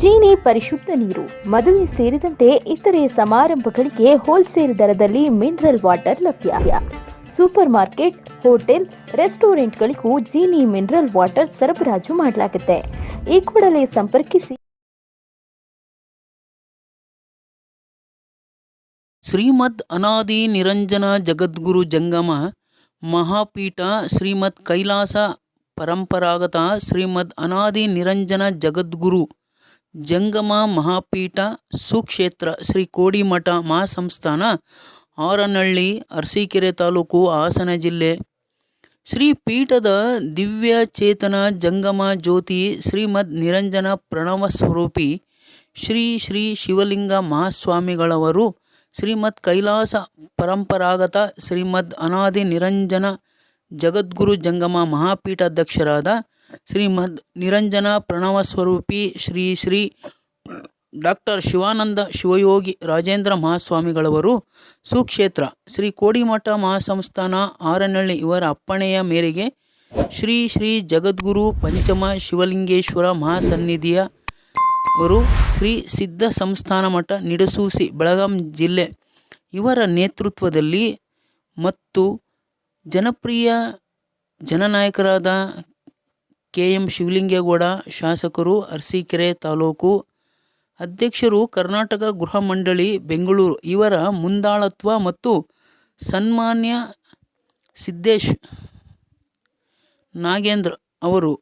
ಜೀನಿ ಪರಿಶುದ್ಧ ನೀರು, ಮದುವೆ ಸೇರಿದಂತೆ ಇತರೆ ಸಮಾರಂಭಗಳಿಗೆ ಹೋಲ್ಸೇಲ್ ದರದಲ್ಲಿ ಮಿನರಲ್ ವಾಟರ್ ಲಭ್ಯ. ಸೂಪರ್ ಮಾರ್ಕೆಟ್, ಹೋಟೆಲ್, ರೆಸ್ಟೋರೆಂಟ್ಗಳಿಗೂ ಜೀನಿ ಮಿನರಲ್ ವಾಟರ್ ಸರಬರಾಜು ಮಾಡಲಾಗುತ್ತೆ. ಈ ಕೂಡಲೇ ಸಂಪರ್ಕಿಸಿ. ಶ್ರೀಮದ್ ಅನಾದಿ ನಿರಂಜನ ಜಗದ್ಗುರು ಜಂಗಮ, ಮಹಾಪೀಠ ಶ್ರೀಮದ್ ಕೈಲಾಸ ಪರಂಪರಾಗತ ಶ್ರೀಮದ್ ಅನಾದಿ ನಿರಂಜನ ಜಗದ್ಗುರು ಜಂಗಮ ಮಹಾಪೀಠ, ಸುಕ್ಷೇತ್ರ ಶ್ರೀ ಕೋಡಿಮಠ ಮಹಾಸಂಸ್ಥಾನ, ಆರನಹಳ್ಳಿ, ಅರಸೀಕೆರೆ ತಾಲೂಕು, ಹಾಸನ ಜಿಲ್ಲೆ. ಶ್ರೀ ಪೀಠದ ದಿವ್ಯ ಚೇತನ ಜಂಗಮ ಜ್ಯೋತಿ ಶ್ರೀಮದ್ ನಿರಂಜನ ಪ್ರಣವ ಸ್ವರೂಪಿ ಶ್ರೀ ಶ್ರೀ ಶಿವಲಿಂಗ ಮಹಾಸ್ವಾಮಿಗಳವರು ಶ್ರೀಮದ್ ಕೈಲಾಸ ಪರಂಪರಾಗತ ಶ್ರೀಮದ್ ಅನಾದಿ ನಿರಂಜನ ಜಗದ್ಗುರು ಜಂಗಮ ಮಹಾಪೀಠಾಧ್ಯಕ್ಷರಾದ ಶ್ರೀಮದ್ ನಿರಂಜನ ಪ್ರಣವ ಸ್ವರೂಪಿ ಶ್ರೀ ಶ್ರೀ ಡಾಕ್ಟರ್ ಶಿವಾನಂದ ಶಿವಯೋಗಿ ರಾಜೇಂದ್ರ ಮಹಾಸ್ವಾಮಿಗಳವರು, ಸುಕ್ಷೇತ್ರ ಶ್ರೀ ಕೋಡಿಮಠ ಮಹಾಸಂಸ್ಥಾನ ಆರನಹಳ್ಳಿ ಇವರ ಅಪ್ಪಣೆಯ ಮೇರೆಗೆ ಶ್ರೀ ಶ್ರೀ ಜಗದ್ಗುರು ಪಂಚಮ ಶಿವಲಿಂಗೇಶ್ವರ ಮಹಾಸನ್ನಿಧಿಯ ಅವರು ಶ್ರೀ ಸಿದ್ಧ ಸಂಸ್ಥಾನ ಮಠ ನಿಡಸೂಸಿ, ಬೆಳಗಾಂ ಜಿಲ್ಲೆ ಇವರ ನೇತೃತ್ವದಲ್ಲಿ ಮತ್ತು ಜನಪ್ರಿಯ ಜನನಾಯಕರಾದ ಕೆ ಎಂ ಶಿವಲಿಂಗೇಗೌಡ, ಶಾಸಕರು ಅರಸೀಕೆರೆ ತಾಲೂಕು ಅಧ್ಯಕ್ಷರು ಕರ್ನಾಟಕ ಗೃಹ ಮಂಡಳಿ ಬೆಂಗಳೂರು. ಇವರ ಮುಂದಾಳತ್ವ ಮತ್ತು ಸನ್ಮಾನ್ಯ ಸಿದ್ದೇಶ್ ನಾಗೇಂದ್ರ ಅವರು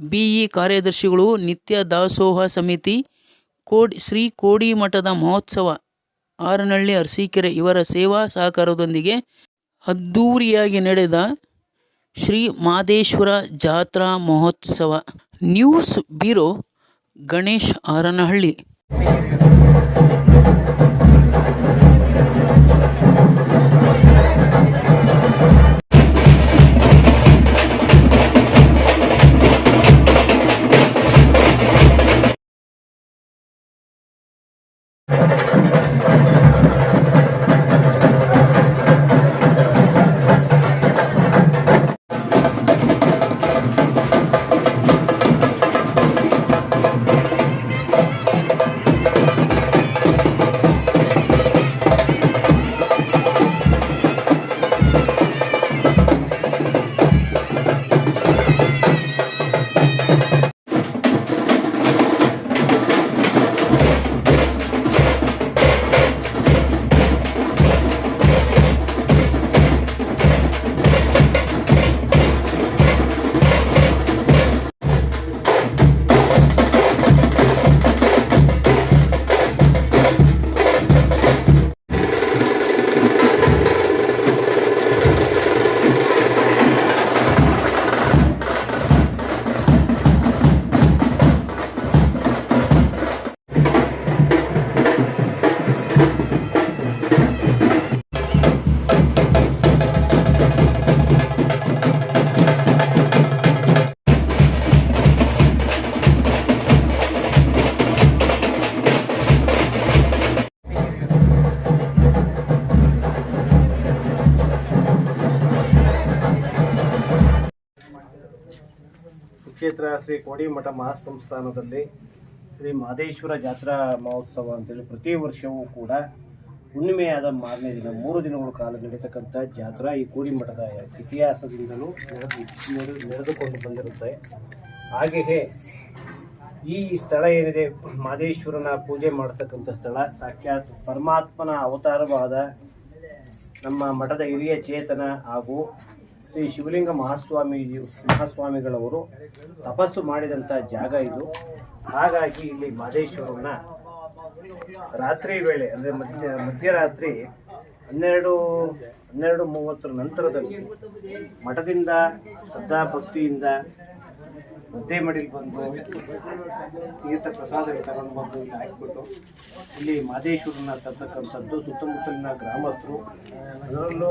ಬಿಇ ಕಾರ್ಯದರ್ಶಿಗಳು ನಿತ್ಯ ದಾಸೋಹ ಸಮಿತಿ, ಕೋಡಿ ಶ್ರೀ ಕೋಡಿಮಠದ ಮಹೋತ್ಸವ ಆರನಹಳ್ಳಿ, ಅರಸೀಕೆರೆ. ಇವರ ಸೇವಾ ಸಹಕಾರದೊಂದಿಗೆ ಅದ್ಧೂರಿಯಾಗಿ ನಡೆದ ಶ್ರೀ ಮಾದೇಶ್ವರ ಜಾತ್ರಾ ಮಹೋತ್ಸವ ನ್ಯೂಸ್ ಬ್ಯೂರೋ ಗಣೇಶ್ ಆರನಹಳ್ಳಿ. ಶ್ರೀ ಕೋಡಿಮಠ ಮಹಾಸಂಸ್ಥಾನದಲ್ಲಿ ಶ್ರೀ ಮಾದೇಶ್ವರ ಜಾತ್ರಾ ಮಹೋತ್ಸವ ಅಂತೇಳಿ ಪ್ರತಿ ವರ್ಷವೂ ಕೂಡ ಹುಣ್ಣಿಮೆಯಾದ ಮಾರನೇ ದಿನ, ಮೂರು ದಿನಗಳ ಕಾಲ ನಡೀತಕ್ಕಂಥ ಜಾತ್ರಾ ಈ ಕೋಡಿಮಠದ ಇತಿಹಾಸದಿಂದಲೂ ನಡೆದು ನಡೆದು- ನಡೆದುಕೊಂಡು ಬಂದಿರುತ್ತೆ. ಹಾಗೆಯೇ ಈ ಸ್ಥಳ ಏನಿದೆ, ಮಾದೇಶ್ವರನ ಪೂಜೆ ಮಾಡತಕ್ಕಂಥ ಸ್ಥಳ, ಸಾಕ್ಷಾತ್ ಪರಮಾತ್ಮನ ಅವತಾರವಾದ ನಮ್ಮ ಮಠದ ಹಿರಿಯ ಚೇತನ ಹಾಗೂ ಶ್ರೀ ಶಿವಲಿಂಗ ಮಹಾಸ್ವಾಮಿ ಮಹಾಸ್ವಾಮಿಗಳವರು ತಪಸ್ಸು ಮಾಡಿದಂಥ ಜಾಗ ಇದು. ಹಾಗಾಗಿ ಇಲ್ಲಿ ಮಾದೇಶ್ವರನ ರಾತ್ರಿ ವೇಳೆ, ಅಂದರೆ ಮಧ್ಯ, ಮಧ್ಯರಾತ್ರಿ ಹನ್ನೆರಡು ಹನ್ನೆರಡು ಮೂವತ್ತರ ನಂತರದಲ್ಲಿ ಮಠದಿಂದ ಶ್ರದ್ಧಾ ಭಕ್ತಿಯಿಂದ ಮದ್ದೆ ಮಡಿಲಿ ಬಂದು ತೀರ್ಥ ಪ್ರಸಾದ ತಗೊಂಡು ಬಂದು ಹಾಕಿಬಿಟ್ಟು ಇಲ್ಲಿ ಮಾದೇಶ್ವರನ ತರ್ತಕ್ಕಂಥದ್ದು ಸುತ್ತಮುತ್ತಲಿನ ಗ್ರಾಮಸ್ಥರು. ಅದರಲ್ಲೂ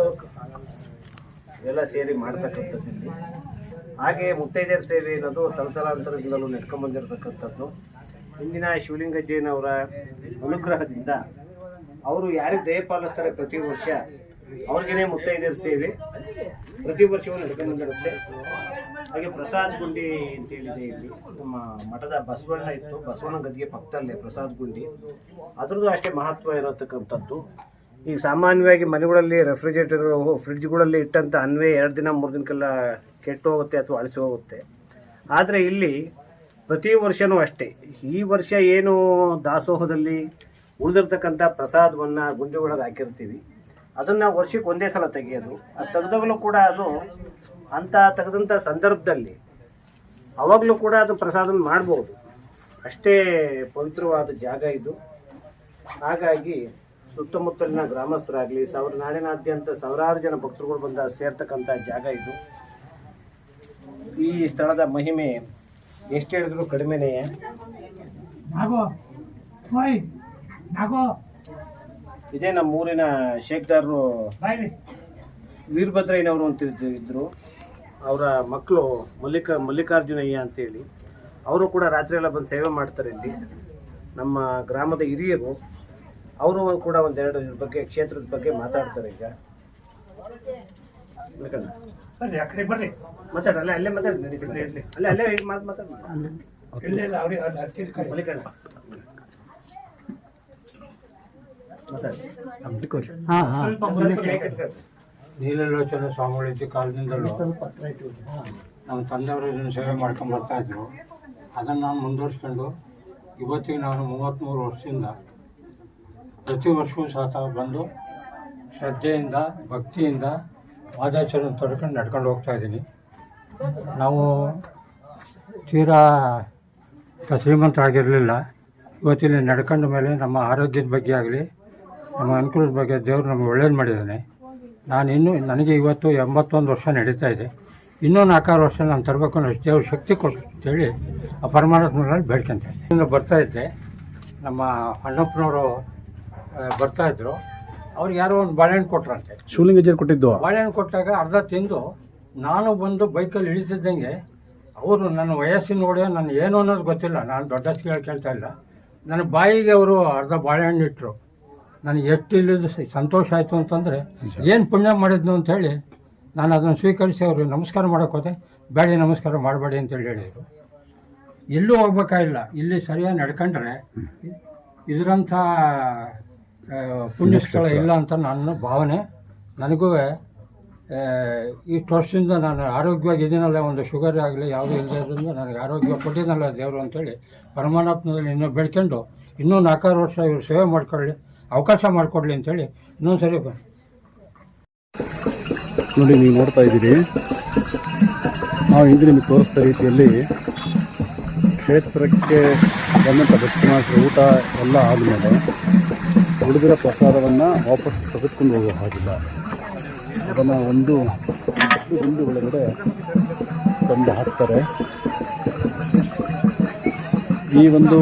ಎಲ್ಲ ಸೇರಿ ಮಾಡ್ತಕ್ಕಂಥದ್ದು ಇಲ್ಲಿ ಹಾಗೆ ಮುತ್ತೈದೆಯರ ಸೇವೆ ಅನ್ನೋದು ತಲತಲಾಂತರದಿಂದಲೂ ನಡ್ಕೊಂಡ್ ಬಂದಿರತಕ್ಕಂಥದ್ದು. ಇಂದಿನ ಶಿವಲಿಂಗಜ್ಜಯ್ಯನವರ ಅನುಗ್ರಹದಿಂದ ಅವರು ಯಾರಿಗೆ ದಯ ಪಾಲಿಸ್ತಾರೆ ಪ್ರತಿ ವರ್ಷ, ಅವ್ರಿಗೇನೆ ಮುತ್ತೈದೆಯರ ಸೇವೆ. ಪ್ರತಿ ವರ್ಷವೂ ನಡ್ಕೊಂಡು ಬಂದಿರುತ್ತೆ. ಹಾಗೆ ಪ್ರಸಾದ್ ಗುಂಡಿ ಅಂತೇಳಿದೆ ಇಲ್ಲಿ. ನಮ್ಮ ಮಠದ ಬಸವಣ್ಣ ಇತ್ತು. ಬಸವಣ್ಣ ಗದ್ದಿಗೆ ಪಕ್ಕದಲ್ಲೇ ಪ್ರಸಾದ್ ಗುಂಡಿ. ಅದರದ್ದು ಅಷ್ಟೇ ಮಹತ್ವ ಇರತಕ್ಕಂಥದ್ದು. ಈಗ ಸಾಮಾನ್ಯವಾಗಿ ಮನೆಗಳಲ್ಲಿ ರೆಫ್ರಿಜರೇಟರ್ ಫ್ರಿಡ್ಜ್ಗಳಲ್ಲಿ ಇಟ್ಟಂಥ ಅನ್ವಯ ಎರಡು ದಿನ, ಮೂರು ದಿನಕ್ಕೆಲ್ಲ ಕೆಟ್ಟು ಹೋಗುತ್ತೆ ಅಥವಾ ಅಳಿಸಿ ಹೋಗುತ್ತೆ. ಆದರೆ ಇಲ್ಲಿ ಪ್ರತಿ ವರ್ಷವೂ ಅಷ್ಟೇ. ಈ ವರ್ಷ ಏನು ದಾಸೋಹದಲ್ಲಿ ಉಳಿದಿರ್ತಕ್ಕಂಥ ಪ್ರಸಾದವನ್ನು ಗುಂಡಿ ಹಾಕಿರ್ತೀವಿ. ಅದನ್ನು ವರ್ಷಕ್ಕೆ ಒಂದೇ ಸಲ ತೆಗೆಯೋದು. ಅದು ತೆಗೆದಾಗಲೂ ಕೂಡ ಅದು ಅಂತ ತೆಗೆದಂಥ ಸಂದರ್ಭದಲ್ಲಿ ಅವಾಗಲೂ ಕೂಡ ಅದು ಪ್ರಸಾದ ಮಾಡ್ಬೋದು. ಅಷ್ಟೇ ಪವಿತ್ರವಾದ ಜಾಗ ಇದು. ಹಾಗಾಗಿ ಸುತ್ತಮುತ್ತಲಿನ ಗ್ರಾಮಸ್ಥರಾಗಲಿ ಸಾವಿರ ನಾಡಿನಾದ್ಯಂತ ಸಾವಿರಾರು ಜನ ಭಕ್ತರುಗಳು ಬಂದ ಸೇರ್ತಕ್ಕಂಥ ಜಾಗ ಇದು. ಈ ಸ್ಥಳದ ಮಹಿಮೆ ಎಷ್ಟು ಹೇಳಿದ್ರು ಕಡಿಮೆನೇ. ಇದೇ ನಮ್ಮ ಊರಿನ ಶೇಖದಾರರು ವೀರಭದ್ರಯ್ಯನವರು ಅಂತ ಇದ್ರು. ಅವರ ಮಕ್ಕಳು ಮಲ್ಲಿಕ ಮಲ್ಲಿಕಾರ್ಜುನಯ್ಯ ಅಂತೇಳಿ. ಅವರು ಕೂಡ ರಾತ್ರಿ ಎಲ್ಲ ಬಂದು ಸೇವೆ ಮಾಡ್ತಾರೆ ಇಲ್ಲಿ. ನಮ್ಮ ಗ್ರಾಮದ ಹಿರಿಯರು ಅವರು ಕೂಡ ಒಂದೆರಡು ಇದ್ರ ಬಗ್ಗೆ ಕ್ಷೇತ್ರದ ಬಗ್ಗೆ ಮಾತಾಡ್ತಾರೆ ಈಗ? ಬರ್ರಿ ಆ ಕಡೆ ಬರ್ರಿ. ಮಾತಾಡ ಅಲ್ಲೇ ಅಲ್ಲೇ ಮಾತಾಡಿ ನಡೀತದೆ ಅಲ್ಲೇ ಅಲ್ಲೇ ಇಲ್ಲಿ ಮಾತು ಮಾತಾಡ ಇಲ್ಲ ಇಲ್ಲ ಅವ್ರಿಗೆ ಅಲ್ಲಿ ಹತ್ತಿರ ಕಡೆ ಸ್ವಲ್ಪ ನೀಲಲೋಚನ ಸ್ವಾಮಿಗಳ ಕಾಲದಿಂದಲೂ ನಮ್ಮ ತಂದೆಯವರು ಇದನ್ನು ಸೇವೆ ಮಾಡ್ಕೊಂಡು ಬರ್ತಾ ಇದ್ರು. ಅದನ್ನು ನಾನು ಮುಂದುವರಿಸ್ಕೊಂಡು ಇವತ್ತಿಗೆ ನಾನು ಮೂವತ್ತ್ಮೂರು ವರ್ಷದಿಂದ ಪ್ರತಿ ವರ್ಷವೂ ಸಹ ಬಂದು ಶ್ರದ್ಧೆಯಿಂದ, ಭಕ್ತಿಯಿಂದ ಪಾದಾಚರಣೆ ತೊಡ್ಕೊಂಡು ನಡ್ಕೊಂಡು ಹೋಗ್ತಾ ಇದ್ದೀನಿ. ನಾವು ತೀರಾ ಶ್ರೀಮಂತರಾಗಿರಲಿಲ್ಲ. ಇವತ್ತಿನ ನಡ್ಕೊಂಡ ಮೇಲೆ ನಮ್ಮ ಆರೋಗ್ಯದ ಬಗ್ಗೆ ಆಗಲಿ, ನಮ್ಮ ಅನುಕೂಲದ ಬಗ್ಗೆ ದೇವರು ನಮಗೆ ಒಳ್ಳೇದು ಮಾಡಿದ್ದಾನೆ ನಾನು ಇನ್ನೂ, ನನಗೆ ಇವತ್ತು ಎಂಬತ್ತೊಂದು ವರ್ಷ ನಡೀತಾ ಇದೆ. ಇನ್ನೂ ನಾಲ್ಕಾರು ವರ್ಷ ನಾನು ತರಬೇಕು ಅನ್ನೋ ದೇವ್ರ ಶಕ್ತಿ ಕೊಟ್ಟು ಅಂತೇಳಿ ಆ ಪರಮಾತ್ಮನಲ್ಲಿ ಬೇಡ್ಕೊಂತ ಬರ್ತಾ ಇದ್ದೆ. ನಮ್ಮ ಅಣ್ಣಪ್ಪನವರು ಬರ್ತಾ ಇದ್ರು. ಅವ್ರಿಗೆ ಯಾರೋ ಒಂದು ಬಾಳೆಹಣ್ಣು ಕೊಟ್ರಂತೆ. ಶಿವಲಿಂಗಜರ್ ಕೊಟ್ಟಿದ್ದು. ಬಾಳೆಹಣ್ಣು ಕೊಟ್ಟಾಗ ಅರ್ಧ ತಿಂದು ನಾನು ಬಂದು ಬೈಕಲ್ಲಿ ಇಳಿತಿದ್ದಂಗೆ ಅವರು ನನ್ನ ವಯಸ್ಸಿನ ನೋಡಿ ನಾನು ಏನು ಅನ್ನೋದು ಗೊತ್ತಿಲ್ಲ. ನಾನು ದೊಡ್ಡ ಕೇಳ್ಕೊಳ್ತಾ ಇಲ್ಲ. ನನ್ನ ಬಾಯಿಗೆ ಅವರು ಅರ್ಧ ಬಾಳೆಹಣ್ಣು ಇಟ್ಟರು ನನಗೆ ಎಷ್ಟು ಇಲ್ಲಿದ್ದು ಸಂತೋಷ ಆಯಿತು ಅಂತಂದರೆ ಏನು ಪುಣ್ಯ ಮಾಡಿದ್ನು ಅಂತೇಳಿ ನಾನು ಅದನ್ನು ಸ್ವೀಕರಿಸಿ ಅವರು ನಮಸ್ಕಾರ ಮಾಡೋಕೆ ಹೋದೆ. ಬೇಡಿ ನಮಸ್ಕಾರ ಮಾಡಬೇಡಿ ಅಂತೇಳಿ ಹೇಳಿದರು. ಎಲ್ಲೂ ಹೋಗ್ಬೇಕಾಗಿಲ್ಲ. ಇಲ್ಲಿ ಸರಿಯಾಗಿ ನಡ್ಕೊಂಡ್ರೆ ಇದರಂಥ ಆ, ಪುಣ್ಯ ಸ್ಥಳ ಇಲ್ಲ ಅಂತ ನನ್ನ ಭಾವನೆ. ನನಗೂ ಇಷ್ಟು ವರ್ಷದಿಂದ ನಾನು ಆರೋಗ್ಯವಾಗಿ ಇದೀನಲ್ಲ ಒಂದು ಶುಗರ್ ಆಗಲಿ ಯಾವುದೂ ಇಲ್ಲದ್ರಿಂದ ನನಗೆ ಆರೋಗ್ಯ ಕೊಟ್ಟಿದ್ದಲ್ಲ ದೇವರು ಅಂತೇಳಿ ಪರಮಾನಾತ್ಮದಲ್ಲಿ ಇನ್ನೂ ಬೆಳ್ಕೊಂಡು ಇನ್ನೂ ನಾಲ್ಕಾರು ವರ್ಷ ಇವರು ಸೇವೆ ಮಾಡಿಕೊಳ್ಳಿ ಅವಕಾಶ ಮಾಡಿಕೊಡ್ಲಿ ಅಂತೇಳಿ ಇನ್ನೊಂದು ಸರಿ ಬ ನೋಡಿ ನೀವು ನೋಡ್ತಾ ಇದ್ದೀರಿ. ನಾವು ಇಂದು ನಿಮಗೆ ತೋರಿಸಿದ ರೀತಿಯಲ್ಲಿ ಕ್ಷೇತ್ರಕ್ಕೆ ಬಂದಂಥ ಭಕ್ತಮಾಸರ ಊಟ ಎಲ್ಲ ಆದಮೇಲೆ ಉಳಿದಿರೋ ಪ್ರಸಾದವನ್ನು ವಾಪಸ್ ತೆಗೆದುಕೊಂಡು ಹೋಗೋ ಹಾಗಿಲ್ಲ. ಅದನ್ನು ಒಂದು ಒಂದು ಗುಂಡಿ ಒಳಗಡೆ ತಂದು ಹಾಕ್ತಾರೆ. ಈ ಒಂದು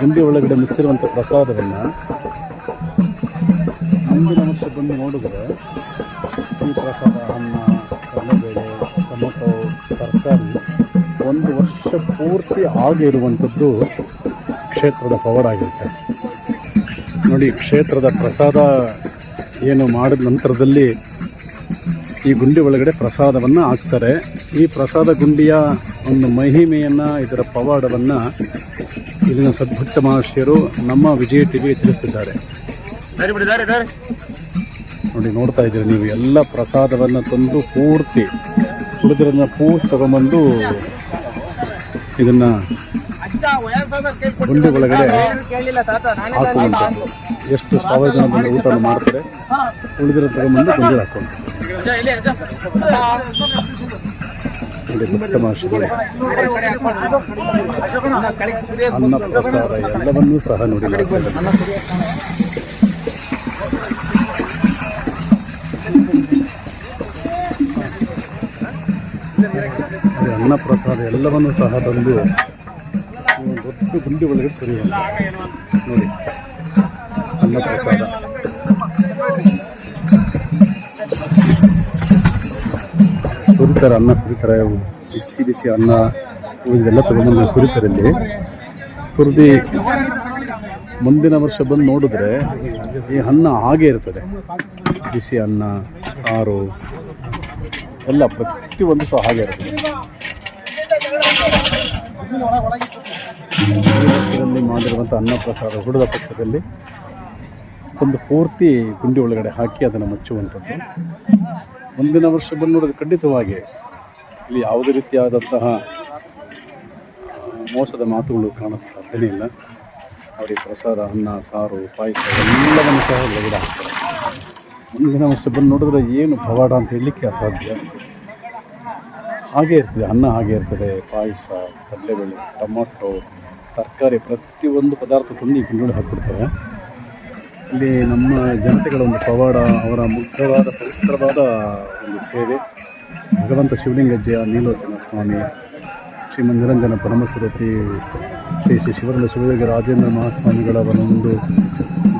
ಗುಂಡಿ ಒಳಗಡೆ ಮುಚ್ಚಿರುವಂಥ ಪ್ರಸಾದವನ್ನು ಮುಂದಿನ ವರ್ಷ ಬಂದು ನೋಡಿದ್ರೆ ಈ ಪ್ರಸಾದ, ಅನ್ನ ಕಡಲೆಬೇಳೆ ಟೊಮೊಟೊ, ತರಕಾರಿ ಒಂದು ವರ್ಷ ಪೂರ್ತಿ ಆಗಿರುವಂಥದ್ದು ಕ್ಷೇತ್ರದ ಪವರ್ ಪವಾಡಾಗಿರುತ್ತೆ ನೋಡಿ ಕ್ಷೇತ್ರದ ಪ್ರಸಾದ ಏನು ಮಾಡಿದ ನಂತರದಲ್ಲಿ ಈ ಗುಂಡಿ ಒಳಗಡೆ ಪ್ರಸಾದವನ್ನು ಹಾಕ್ತಾರೆ. ಈ ಪ್ರಸಾದ ಗುಂಡಿಯ ಒಂದು ಮಹಿಮೆಯನ್ನು ಇದರ ಪವಾಡವನ್ನು ಇಲ್ಲಿನ ಸದ್ಭಕ್ತ ಮಹರ್ಷಿಯರು ನಮ್ಮ ವಿಜಯ ಟಿವಿಗೆ ತಿಳಿಸಿದ್ದಾರೆ. ನೋಡಿ ನೋಡ್ತಾ ಇದ್ದೀರಿ ನೀವು ಎಲ್ಲ ಪ್ರಸಾದವನ್ನು ತಂದು ಪೂರ್ತಿ ಉಳಿದ್ರನ್ನ ಪೂರ್ತಿ ತಗೊಂಬಂದು ಇದನ್ನ ಗುಂಡಿ ಒಳಗಡೆ ಹಾಕುವಂಥದ್ದು ಎಷ್ಟು ಸಾವಿರ ಜನ ಬಂದು ಊಟ ಮಾಡ್ತಾರೆ. ಉಳಿದಿರೋ ತಗೊಂಬಂದು ಗುಂಡಿ ಹಾಕೊಂಡು ನೋಡಿ ಭಕ್ತ ಮಹರ್ಷಿಗಳು ಅನ್ನ ಪ್ರಸಾದ ಎಲ್ಲವನ್ನೂ ಸಹ ನೋಡಿ ಇದ್ದಾರೆ. ಎಲ್ಲವನ್ನು ಸಹ ತಂದು ದೊಡ್ಡ ಗುಂಡಿ ಒಳಗೆ ಸುರಿಯುವಂತ ನೋಡಿ. ಅನ್ನಪ್ರಸಾದ ಸುರಿತಾರೆ ಅನ್ನ, ಸುರಿತಾರೆ ಬಿಸಿ ಬಿಸಿ ಅನ್ನ ಇದೆಲ್ಲ ತಗೊಂಡ್ಬಂದು ಸುರಿತಾರೆ ಸುರಿದಿ ಸುರಿದು ಮುಂದಿನ ವರ್ಷ ಬಂದು ನೋಡಿದ್ರೆ ಈ ಅನ್ನ ಹಾಗೆ ಇರ್ತದೆ. ಬಿಸಿ ಅನ್ನ, ಸಾರು, ಎಲ್ಲ ಪ್ರತಿಯೊಂದು ಸಹ ಹಾಗೆ ಇರ್ತದೆ. ವರ್ಷದಲ್ಲಿ ಮಾಡಿರುವಂಥ ಅನ್ನಪ್ರಸಾದ ಹುಡುದ ಪಕ್ಷದಲ್ಲಿ ಒಂದು ಪೂರ್ತಿ ಗುಂಡಿ ಒಳಗಡೆ ಹಾಕಿ ಅದನ್ನು ಮುಚ್ಚುವಂಥದ್ದು. ಮುಂದಿನ ವರ್ಷ ಬಂದು ಖಂಡಿತವಾಗಿ ಇಲ್ಲಿ ಯಾವುದೇ ರೀತಿಯಾದಂತಹ ಮೋಸದ ಮಾತುಗಳು ಕಾಣ ಸಾಧ್ಯನೇ ಇಲ್ಲ. ಅವರಿಗೆ ಪ್ರಸಾದ, ಅನ್ನ, ಸಾರು, ಪಾಯಸ ಎಲ್ಲವನ್ನು ಸಹ ಒಳಗಡೆ ಹಾಕ್ತಾರೆ. ಮುಂದಿನ ವರ್ಷ ಬಂದು ನೋಡಿದ್ರೆ ಏನು ಪವಾಡ ಅಂತ ಹೇಳಲಿಕ್ಕೆ ಅಸಾಧ್ಯ. ಹಾಗೆ ಇರ್ತದೆ, ಅನ್ನ ಹಾಗೆ ಇರ್ತದೆ, ಪಾಯಸ, ಕಡಲೆಬೇಳೆ, ಟೊಮೊಟೊ, ತರಕಾರಿ ಪ್ರತಿಯೊಂದು ಪದಾರ್ಥ ತಂದು ಈ ಗುಂಡಿ ಹಾಕ್ಬಿಡ್ತಾರೆ. ಇಲ್ಲಿ ನಮ್ಮ ಜನತೆಗಳ ಒಂದು ಪವಾಡ, ಅವರ ಮುಖ್ಯವಾದ, ಪವಿತ್ರವಾದ ಒಂದು ಸೇವೆ. ಭಗವಂತ ಶಿವಲಿಂಗಜ್ಜಯ ನೀಲೋಚನ ಸ್ವಾಮಿ, ಶ್ರೀ ಮಂಜುರಂಜನ ಪರಮಸ್ವರೂಪಿ ಶ್ರೀ ಶ್ರೀ ಶಿವರಂಗ ಶಿವಯೋಗಿ ರಾಜೇಂದ್ರ ಮಹಾಸ್ವಾಮಿಗಳ ಒಂದು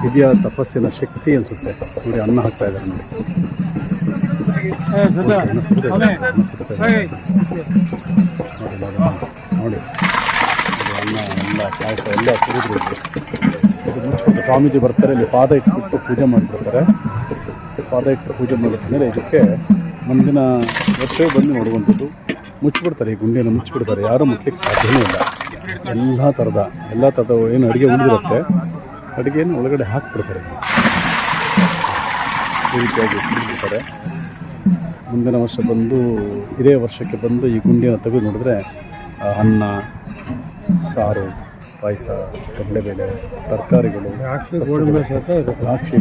ದಿವ್ಯ ತಪಸ್ಸಿನ ಶಕ್ತಿ ಅನಿಸುತ್ತೆ. ನೋಡಿ ಅನ್ನ ಹಾಕ್ತಾ ಇದ್ದಾರೆ ನೋಡಿ. ಎಲ್ಲ ಸ್ವಾಮೀಜಿ ಬರ್ತಾರೆ, ಇಲ್ಲಿ ಪಾದ ಇಟ್ಬಿಟ್ಟು ಪೂಜೆ ಮಾಡಿಬಿಡ್ತಾರೆ. ಪಾದ ಇಟ್ಟು ಪೂಜೆ ಮಾಡಿದ್ಮೇಲೆ ಇದಕ್ಕೆ ಮುಂದಿನ ವರ್ಷವೇ ಬಂದು ನೋಡುವಂಥದ್ದು. ಮುಚ್ಚಿಬಿಡ್ತಾರೆ, ಈ ಗುಂಡಿಯನ್ನು ಮುಚ್ಚಿಬಿಡ್ತಾರೆ. ಯಾರೂ ಮುಟ್ಲಿಕ್ಕೆ ಸಾಧ್ಯವೇ ಇಲ್ಲ. ಎಲ್ಲ ಥರದ ಎಲ್ಲ ಥರದ ಏನು ಅಡುಗೆ ಉಳಿದಿರುತ್ತೆ ಅಡುಗೆಯನ್ನು ಒಳಗಡೆ ಹಾಕಿಬಿಡ್ತಾರೆ. ಈ ರೀತಿಯಾಗಿ ಸುರಿಬಿಡ್ತಾರೆ ಮುಂದಿನ ವರ್ಷ ಬಂದು ಇದೇ ವರ್ಷಕ್ಕೆ ಬಂದು ಈ ಗುಂಡಿಯನ್ನು ತೆಗೆದು ನೋಡಿದ್ರೆ ಅನ್ನ ಸಾರು ಪಾಯಸ ಕಡಲೆಬೇಳೆ ತರಕಾರಿಗಳು ದ್ರಾಕ್ಷಿ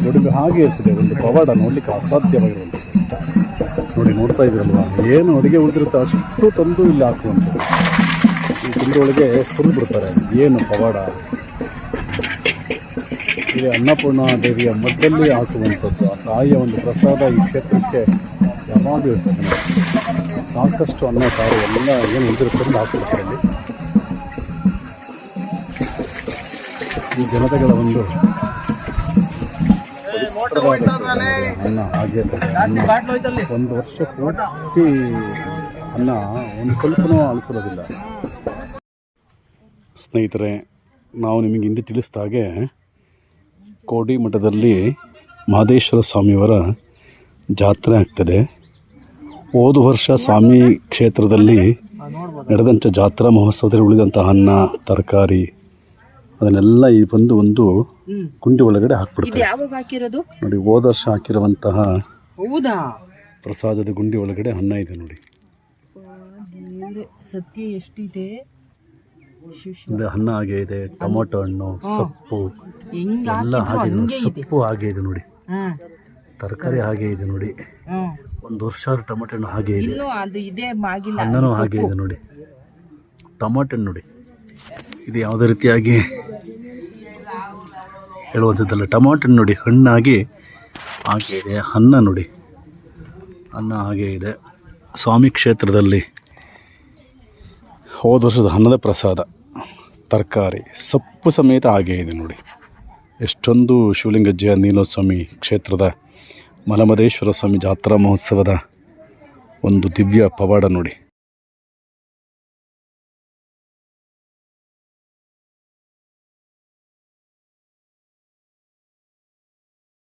ಗೋಡಂಬಿ ಹಾಗೆ ಇರ್ತದೆ. ಒಂದು ಪವಾಡ ನೋಡಲಿಕ್ಕೆ ಅಸಾಧ್ಯವಾಗಿರುವಂಥದ್ದು. ನೋಡಿ ನೋಡ್ತಾ ಇದ್ರಲ್ವ ಏನು ಅಡುಗೆ ಉಳಿದಿರುತ್ತೆ ಅಷ್ಟು ತಂದು ಇಲ್ಲಿ ಹಾಕುವಂಥದ್ದು. ಈ ಗುಂಡಿಯೊಳಗೆ ಸುರಿದು ಬಿಡ್ತಾರೆ ಏನು ಪವಾಡ? ಇದು ಅನ್ನಪೂರ್ಣ ದೇವಿಯ ಮಧ್ಯದಲ್ಲಿ ಹಾಕುವಂಥದ್ದು. ಆ ತಾಯಿಯ ಒಂದು ಪ್ರಸಾದ ಈ ಕ್ಷೇತ್ರಕ್ಕೆ ಯಾವಾಗಲೂ ಇರ್ತದೆ ಸಾಕಷ್ಟು ಅನ್ನ, ಸಾರು ಎಲ್ಲ ಏನು ಉಳಿದಿರುತ್ತೆ ಹಾಕಿರ್ತಾರೆ ಈ ಜನತೆಗಳ ಒಂದು ಅನ್ನ ಹಾಗೆ ಒಂದು ವರ್ಷ ಪೂರ್ತಿ ಅನ್ನ ಒಂದು ಸ್ವಲ್ಪನೂ ಅನಿಸಿರೋದಿಲ್ಲ ಸ್ನೇಹಿತರೆ, ನಾವು ನಿಮಗೆ ಹಿಂದೆ ತಿಳಿಸಿದ ಹಾಗೆ ಕೋಡಿ ಮಠದಲ್ಲಿ ಮಹದೇಶ್ವರ ಸ್ವಾಮಿಯವರ ಜಾತ್ರೆ ಆಗ್ತದೆ. ಹೋದ ವರ್ಷ ಸ್ವಾಮಿ ಕ್ಷೇತ್ರದಲ್ಲಿ ನಡೆದಂಥ ಜಾತ್ರಾ ಮಹೋತ್ಸವದಲ್ಲಿ ಉಳಿದಂಥ ಅನ್ನ ತರಕಾರಿ ಅದನ್ನೆಲ್ಲ ಈ ಬಂದು ಒಂದು ಗುಂಡಿ ಒಳಗಡೆ ಹಾಕ್ಬಿಡ್ತಾರೆ. ನೋಡಿ ಹೋದ ವರ್ಷ ಹಾಕಿರುವಂತಹ ಪ್ರಸಾದದ ಗುಂಡಿ ಒಳಗಡೆ ಅನ್ನ ಇದೆ ನೋಡಿ. ಸತ್ಯ ಎಷ್ಟಿದೆ? ಅನ್ನ ಹಾಗೆ ಇದೆ ಟೊಮೊಟೊ ಹಣ್ಣು ಸೊಪ್ಪು ಎಲ್ಲ ಹಾಗೆ. ಸೊಪ್ಪು ಹಾಗೆ ಇದೆ ನೋಡಿ. ತರಕಾರಿ ಹಾಗೆ ಇದೆ ನೋಡಿ. ಒಂದು ವರ್ಷ ಟೊಮೆಟೊ ಹಣ್ಣು ಹಾಗೆ ಇದೆ. ಇನ್ನು ಅದು ಇದೆ ಮಾಗಿಲ್ಲ ಅನ್ನನೂ ಹಾಗೆ ಇದೆ ನೋಡಿ. ಟೊಮೊಟೊ ಹಣ್ಣು ನೋಡಿ. ಇದು ಯಾವುದೇ ರೀತಿಯಾಗಿ ಹೇಳುವಂಥದ್ದಲ್ಲ. ಟೊಮೊಟೊ ಹಣ್ಣು ನೋಡಿ ಹಣ್ಣಾಗಿ ಹಾಗೆ ಇದೆ. ಅನ್ನ ನೋಡಿ. ಅನ್ನ ಹಾಗೆ ಇದೆ. ಸ್ವಾಮಿ ಕ್ಷೇತ್ರದಲ್ಲಿ ಹೋದ ವರ್ಷದ ಅನ್ನದ ಪ್ರಸಾದ ತರಕಾರಿ ಸೊಪ್ಪು ಸಮೇತ ಹಾಗೆ ಇದೆ ನೋಡಿ. ಎಷ್ಟೊಂದು ಶಿವಲಿಂಗಜ್ಜಯ ನೀಲೋಸ್ವಾಮಿ ಕ್ಷೇತ್ರದ ಮಲಮದೇಶ್ವರ ಸ್ವಾಮಿ ಜಾತ್ರಾ ಮಹೋತ್ಸವದ ಒಂದು ದಿವ್ಯ ಪವಾಡ ನೋಡಿ.